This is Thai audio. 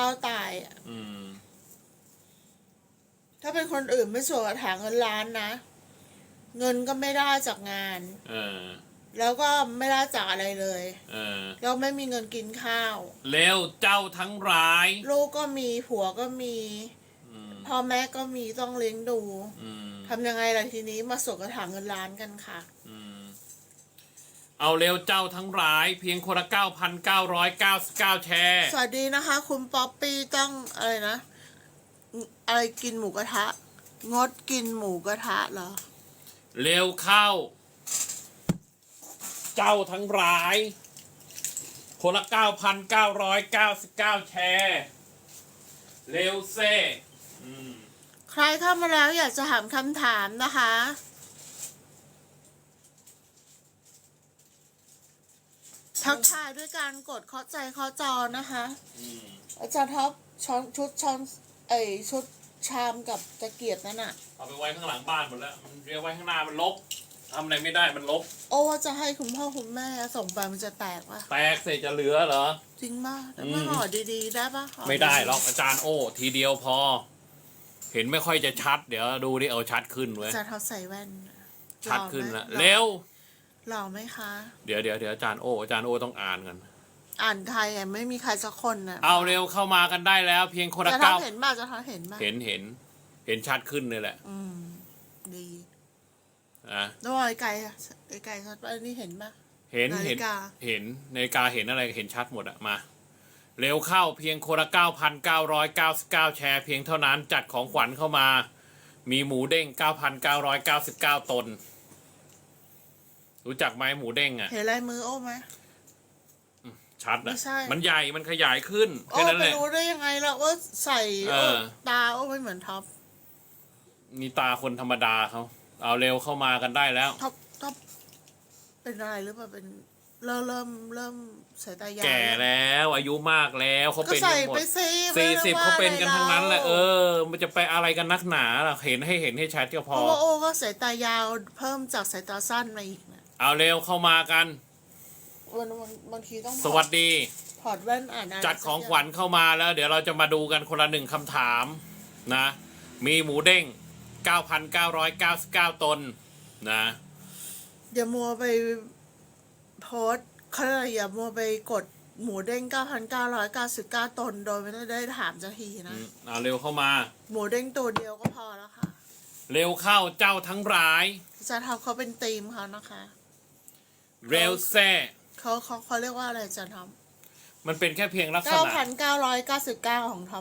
ข้าวตายอะอืม ถ้าเป็นคนอื่นไม่สวดกระถางเงินล้านนะ เงินก็ไม่ได้จากงาน เออ แล้วก็ไม่ได้จากอะไรเลย เออ แล้วไม่มีเงินกินข้าว เร็วเจ้าทั้งร้าย ลูกก็มีผัวก็มี อืม พ่อแม่ก็มีต้องเลี้ยงดูอืม ทำยังไงล่ะทีนี้มาสวดกระถางเงินล้านกันค่ะ อืม เอาเร็วเจ้าทั้งร้ายเพียงคนละเก้าพันเก้าร้อยเก้าสิบเก้าแชร์ สวัสดีนะคะ คุณป๊อปปี้ต้องอะไรนะ อะไรกินหมูกระทะ งดกินหมูกระทะเหรอ เร็วเข้า เจ้าทั้งร้าย คนละเก้าพันเก้าร้อยเก้าสิบเก้าแชร์ เร็วเซ่อืม ใครเข้ามาแล้วอยากจะถามคำถามนะคะ ทักทายด้วยการกดเคาะใจเคาะจอนะคะ อืมอาจารย์ท็อปช้อนชุดช้อนเอยชุดชามกับตะเกียบนั่นน่ะเอาไปไว้ข้างหลังบ้านหมดแล้วมันเรียกไว้ข้างหน้ามันลบทำอะไรไม่ได้มันลบ โอ้ว่าจะให้คุณพ่อคุณแม่ส่งไปมันจะแตกวะแตกเสร็จจะเหลือเหรอ จริงป่ะแล้วอืมามห่อดีๆได้ป่ะห่อไม่ได้หรอกอาจารย์โอ้ทีเดียวพอ เห็นไม่ค่อยจะชัด เดี๋ยวดูดิเอาชัดขึ้นเว้ยอาจารย์ท็อปใส่แว่นชัดขึ้นหละอไหมเร็ว หล่อไหมคะ เดี๋ยวเดี๋ยวเดี๋ยวอาจารย์โอ้อาจารย์โอ้ต้องอ่านกัน อ่านไทยอะไม่มีใครสักคนน่ะเอาเร็วเข้ามากันได้แล้ว เพียงคนละจะเก้าทำเห็นบ้างจะทำเห็นบ้างเห็นเห็น เห็นชัดขึ้นเลยแหละอืม ดีนะแล้วไอ้ไก่อะไอ้ไก่ชัดป่ะอันนี้เห็นป่ะ เห็นนาฬิเห็นกา เห็นนาฬิกาเห็นอะไรเห็นชัดหมดอะมาเร็วเข้าเพียงคนละเก้าพันเก้าร้อยเก้าสิบเก้าแชร์เพียงเท่านั้นจัดของขวัญเข้ามา มีหมูเด้งเก้าพันเก้าร้อยเก้าสิบเก้าตน รู้จักไหมหมูเด้งอะเห็นลายมือโอ้ไหม ชัดไม่นะใช่ มันใหญ่มันขยายขึ้นโอ้แค่นั้นไปแหละ รู้ได้ยังไงล่ะว่าใส่เออโอ้ตาโอ้ไม่เหมือนท็อปมีตาคนธรรมดาเขาเอาเร็วเข้ามากันได้แล้ว ท็อปท็อปเป็นอะไรหรือเปล่าเป็นเริ่มเริ่มเริ่มสายตายาวแก่แล้วอายุมากแล้วเขาก็เป็นใส่กันหมดไปสิสี่สิบไม่ได้ว่เขาเป็นกันทั้งนั้นแหละอะไรเอราอมันจะไปอะไรกันนักหนาล่ะเห็นให้เห็นให้ชัดก็พเพอ ราะว่าโอ้ก็สายตายาวเพิ่มจากสายตาสั้นมาอีกนะ เอาเร็วเข้ามากัน วันวันบางทีต้องสวัสดี ถอดแว่นอ่านอะไรจัดของขวัญเข้ามาแล้ว เดี๋ยวเราจะมาดูกันคนละหนึ่งคำถามนะ มีหมูเด้ง 9,999 ตนนะอย่ามัวไปโพสต์เขาเรียกอะไรอย่ามัวไปกดหมูเด้ง 9,999 ตนโดยไม่ได้ถามจะทีอืนะมเอาเร็วเข้ามา หมูเด้งตัวเดียวก็พอแล้วค่ะ เร็วเข้าเจ้าทั้งร้าย จะทำเขาเป็นธีมเขานะคะ เร็วแซ่เขาเขาเขาเรียกว่าอะไรจะทมันเป็นแค่เพียงลักำษณะ 9,999 ของทอม